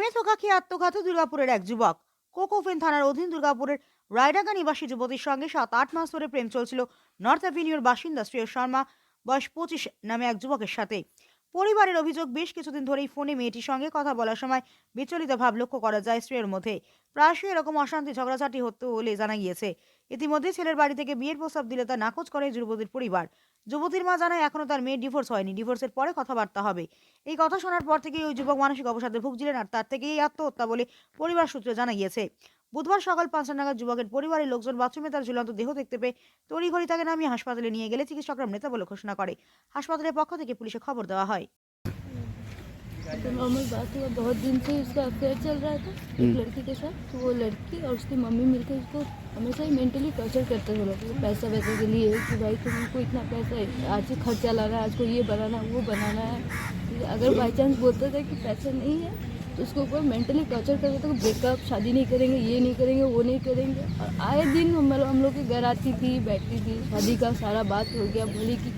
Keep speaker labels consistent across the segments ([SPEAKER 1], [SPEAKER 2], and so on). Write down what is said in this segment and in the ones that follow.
[SPEAKER 1] প্রেমে ধোকা খেয়ে আত্মঘাত দুর্গাপুরের এক যুবক। কোকোফেন থানার অধীন দুর্গাপুরের রায়ডাঙ্গা নিবাসী যুবতীর সঙ্গে সাত, আট মাস ধরে প্রেম চলছিল। নর্থ অ্যাভিনিউর বাসিন্দা শ্রেয় শর্মা, বয়স পঁচিশ, নামে এক যুবকের সাথে। পরিবারের অভিযোগ বেশ কিছুদিন ধরেই ফোনে মেয়েটির সঙ্গে কথা বলার সময় বিচলিত ভাব লক্ষ্য করা যায় শ্রেয়ের মধ্যে। প্রায়শই এরকম অশান্তি, ঝগড়াঝাটি হতো বলে জানা গিয়েছে। ইতিমধ্যে ছেলের বাড়ি থেকে বিয়ের প্রস্তাব দিলে তা নাকচ করে যুবতীর পরিবার। যুবতীর মা জানায়, এখনও তার মেয়ের ডিভোর্স হয়নি, ডিভোর্সের পরে কথাবার্তা হবে। এই কথা শোনার পর থেকেই ওই যুবক মানসিক অবসাদে ভুগছিলেন আর তার থেকেই আত্মহত্যা বলে পরিবার সূত্রে জানা গিয়েছে। বুধবার সকাল পাঁচটা নাগাদ যুবকের পরিবারের লোকজন বাথরুমে তার ঝুলন্ত দেহ দেখতে পেয়ে তড়িঘড়ি তাকে নামিয়ে হাসপাতালে নিয়ে গেলে চিকিৎসকরা মৃত বলে ঘোষণা করে হাসপাতালের পক্ষ থেকে পুলিশে খবর দেওয়া হয়
[SPEAKER 2] तो नॉर्मल बात हुआ बहुत दिन से उसका अफेयर चल रहा था एक लड़की के साथ तो वो लड़की और उसकी मम्मी मिलकर उसको हमेशा ही मेंटली टॉर्चर करते थे लोग पैसा वैसे के लिए कि भाई तुमको इतना पैसा है आज ही खर्चा लाना है आज को ये बनाना है वो बनाना है अगर बाई चांस बोलते थे कि पैसा नहीं है तो उसको ऊपर मेंटली टॉर्चर करते थे ब्रेकअप शादी नहीं करेंगे, ये नहीं करेंगे, वो नहीं करेंगे। और आए दिन हम हम लोग के घर आती थी, बैठती थी, शादी का सारा बात हो गया, बोली कि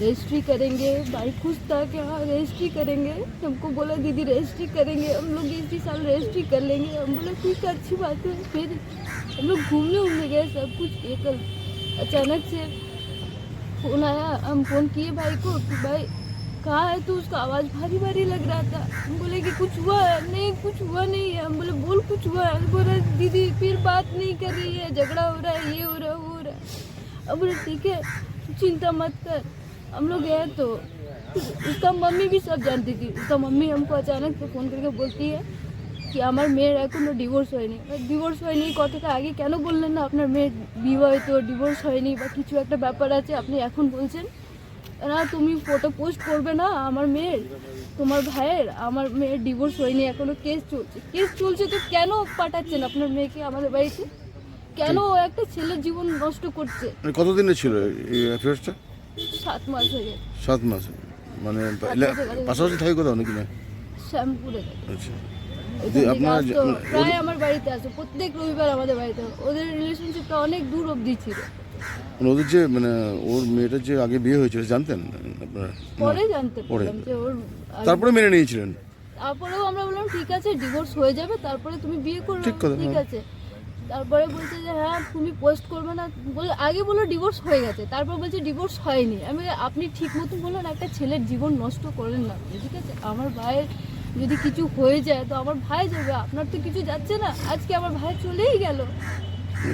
[SPEAKER 2] रजिस्ट्री करेंगे। भाई खुश था कि हाँ रजिस्ट्री करेंगे। हमको बोला, दीदी रजिस्ट्री करेंगे। हम लोग इसी साल रजिस्ट्री कर लेंगे। हम बोले, ठीक है, अच्छी बात है। फिर हम लोग घूमने उमने गए, सब कुछ किए कल अचानक से फ़ोन आया, हम फ़ोन किए भाई को कि भाई कहाँ है तो उसका आवाज़ भारी भारी लग रहा था हम बोले कि कुछ हुआ है नहीं कुछ हुआ नहीं है हम बोले बोल कुछ हुआ है हम बोले दीदी फिर बात नहीं कर रही है झगड़ा हो रहा है ये हो रहा है वो हो रहा है अब बोले ठीक है तू चिंता मत कर हम लोग गए तो उसका मम्मी भी सब जानती थी उसका मम्मी हमको अचानक से फ़ोन करके बोलती है কি আমার মেয়ের এখনো ডিভোর্স হয়নি ডিভোর্স হয়নি কথাটা আগে কেন বললেন না আপনার মেয়ের বিবাহিত ডিভোর্স হয়নি বা কিছু একটা ব্যাপার আছে আপনি এখন বলছেন না তুমি ফটো পোস্ট করবে না আমার মেয়ের তোমার ভাইয়ের আমার মেয়ের ডিভোর্স হয়নি এখনও কেস চলছে। কেস চলছে তো কেন পাঠাচ্ছেন আপনার মেয়েকে আমাদের বাড়িতে? কেন ও একটা ছেলের জীবন নষ্ট করছে?
[SPEAKER 3] মানে কতদিনের ছিল এই অ্যাফেয়ার্সটা
[SPEAKER 2] সাত মাস হয়ে গেছে।
[SPEAKER 3] সাত মাস মানে পাশাপাশি থাকে কোথাও নাকি না?
[SPEAKER 2] শ্যামপুরে
[SPEAKER 3] আচ্ছা। আপনারা
[SPEAKER 2] প্রায় আমার বাড়িতে আসতো। প্রত্যেক রবিবার আমাদের বাড়িতে। ওদের রিলেশনশিপটা অনেক দূর অবধি ছিল।
[SPEAKER 3] মানে ওদের যে মানে ওর মেয়েটার যে আগে বিয়ে হয়েছিল জানতেন আপনারা?
[SPEAKER 2] পরে জানতে
[SPEAKER 3] পরে
[SPEAKER 2] পারলাম যে ওর
[SPEAKER 3] তারপরে মেনে নিয়েছিলেন?
[SPEAKER 2] তারপরেও আমরা বললাম ঠিক আছে ডিভোর্স হয়ে যাবে তারপরে তুমি বিয়ে করবে
[SPEAKER 3] ঠিক কথা,
[SPEAKER 2] ঠিক
[SPEAKER 3] হ্যাঁ।
[SPEAKER 2] আছে। তারপরে বলছে যে হ্যাঁ তুমি পোস্ট করবে না। বলে আগে বলল ডিভোর্স হয়ে গেছে তারপর বলছে ডিভোর্স হয়নি। আমি বলি, আপনি ঠিক মতো বললেন একটা ছেলের জীবন নষ্ট করেন না আপনি, ঠিক আছে? আমার ভাইয়ের যদি কিছু হয়ে যায় তো আমার ভাই যাবে আপনার তো কিছু যাচ্ছে না। আজকে আমার ভাই চলেই গেল।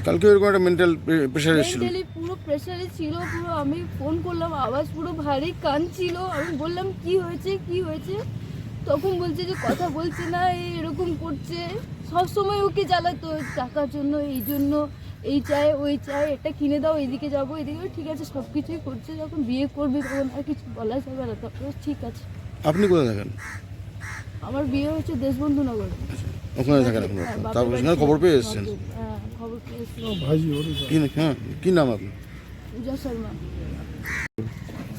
[SPEAKER 3] কালকে এরকম একটা মেন্টাল প্রেশার এসেছিল।
[SPEAKER 2] মেন্টালি পুরো প্রেশারে ছিল পুরো আমি ফোন করলাম আওয়াজ পুরো ভারী কান ছিল। আমি বললাম কি হয়েছে? কি হয়েছে? তখন বলছে যে কথা বলছে না এই এরকম করছে। সব সময় ওকে জ্বালাতো টাকার জন্য এই জন্য এই চাই ওই চাই এটা কিনে দাও এদিকে যাব এদিকে ঠিক আছে সব কিছুই করছে যখন বিয়ে করবে তখন আর কিছু বলা যাবে না। তারপরে ঠিক আছে।
[SPEAKER 3] আপনি কোথায় থাকেন?
[SPEAKER 2] আমার বিয়ে হচ্ছে দেশবন্ধু নগরে।
[SPEAKER 3] ওখানে থাকেন এখন
[SPEAKER 2] হ্যাঁ,
[SPEAKER 3] তারপর সেখানে খবর পেয়ে এসেছেন?
[SPEAKER 2] হ্যাঁ
[SPEAKER 3] কি হ্যাঁ কি নাম আপনি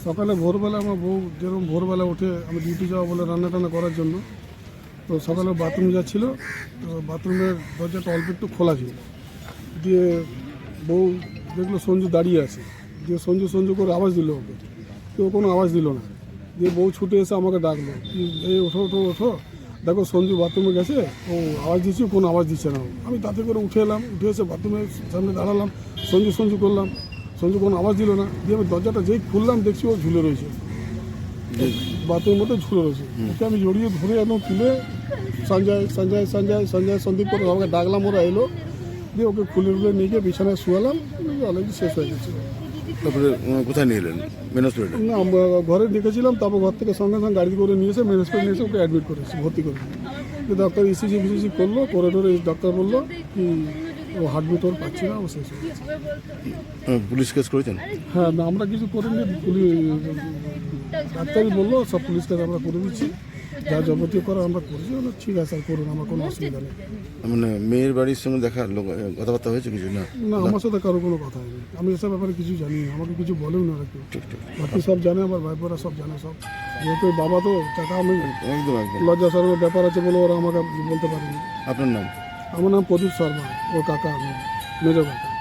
[SPEAKER 4] সকালে ভোরবেলা আমার বউ যেরকম ভোরবেলা উঠে আমি ডিউটি যাওয়া বলে রান্না টান্না করার জন্য তো সকালে বাথরুম যাচ্ছিল তো বাথরুমের দরজাটা অল্প একটু খোলা ছিল। দিয়ে বউ দেখল সঞ্জু দাঁড়িয়ে আছে। দিয়ে সঞ্জু সঞ্জু করে আওয়াজ দিল ওকে। কেউ কোনো আওয়াজ দিল না। দিয়ে বউ ছুটে এসে আমাকে ডাকলো কি এই ওঠো ওঠো ওঠো। দেখো সঞ্জু বাথরুমে গেছে ও আওয়াজ দিচ্ছে কোনো আওয়াজ দিচ্ছে না। আমি তাতে করে উঠে এলাম উঠে এসে বাথরুমের সামনে দাঁড়ালাম সঞ্জু সঞ্জু করলাম সঞ্জু কোনো আওয়াজ দিল না দিয়ে আমি দরজাটা যেই খুললাম দেখছি ও ঝুলে রয়েছে। বাথরুমের মধ্যে ঝুলে রয়েছে। ওকে আমি জড়িয়ে ধরে একদম তুলে সঞ্জয় সঞ্জয় সঞ্জয় সঞ্জয় সন্দীপ করে আমাকে ডাকলাম ওরা এলো। দিয়ে ওকে খুলে খুলে নিয়ে গিয়ে বিছানায় শুয়ালাম অলরেডি শেষ হয়ে গেছে।
[SPEAKER 3] তারপরে কোথায় নিয়ে এলেন? মেন হসপিটালে
[SPEAKER 4] না আমরা ঘরে দেখেছিলাম তারপর ঘর থেকে সঙ্গে সঙ্গে গাড়ি করে নিয়ে এসে মেন হসপিটাল নিয়ে এসে ওকে অ্যাডমিট করেছি ভর্তি করে। দিয়ে ডাক্তার ইসিজি ফিসিজি করল করে টোরে ডাক্তার বলল কি ও হার্টবিট ওর পাচ্ছি না ও শেষ হয়ে গেছে।
[SPEAKER 3] পুলিশ কেস করেছেন?
[SPEAKER 4] হ্যাঁ না আমরা কিছু করিনি পুলিশ ডাক্তারই বলল সব পুলিশ কাজ আমরা করে দিচ্ছি। যা যাবতীয় করার আমরা করেছি ঠিক আছে স্যার করুন আমার কোনো অসুবিধা নেই।
[SPEAKER 3] মানে মেয়ের বাড়ির সঙ্গে দেখা লোক কথাবার্তা হয়েছে কিছু? না।
[SPEAKER 4] না আমার সাথে কারও কোনো কথা হয়নি। আমি এসব ব্যাপারে কিছু জানি না আমাকে কিছু বলেও না কেউ। বাকি সব জানে আমার ভাইপোরা সব জানে সব। যেহেতু বাবা তো টাকা আমি
[SPEAKER 3] একদম একদম।
[SPEAKER 4] লজ্জা শরমের ব্যাপার আছে বলে ওরা আমাকে বলতে পারেনি।
[SPEAKER 3] আপনার নাম?
[SPEAKER 4] আমার নাম প্রদীপ শর্মা ওর কাকা আমি মেজো কাকা।